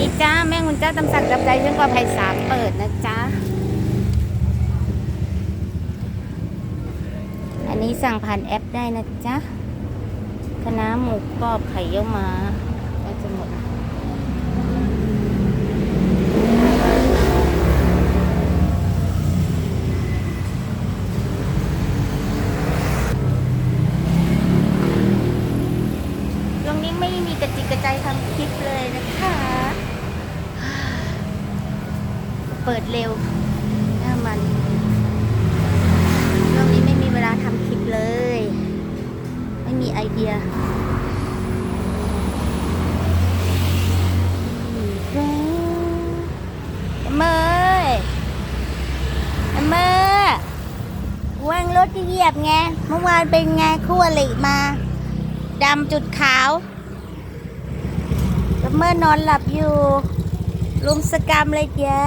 ดีจ้า แม่งุนเจ้าตำสั่งกับใจเรื่องกว่าภัยสามเปิดนะจ๊ะ อันนี้สั่งผ่านแอปได้นะจ๊ะคณะหมูกรอบไข่เยี่ยวมาก็จะหมดตรงนี้ไม่มีกระจิกกระใจทำคลิปเลยนะคะ เปิดเร็วน้ามันช่วงนี้ไม่มีเวลาทำคลิปเลย ไม่มีไอเดียเมยเมยว่างรถที่เหยียบไง เมื่อวานเป็นไงคู่อริมาดำจุดขาวแล้วเมื่อนอนหลับอยู่ ลุมสกรรมเลยจ้า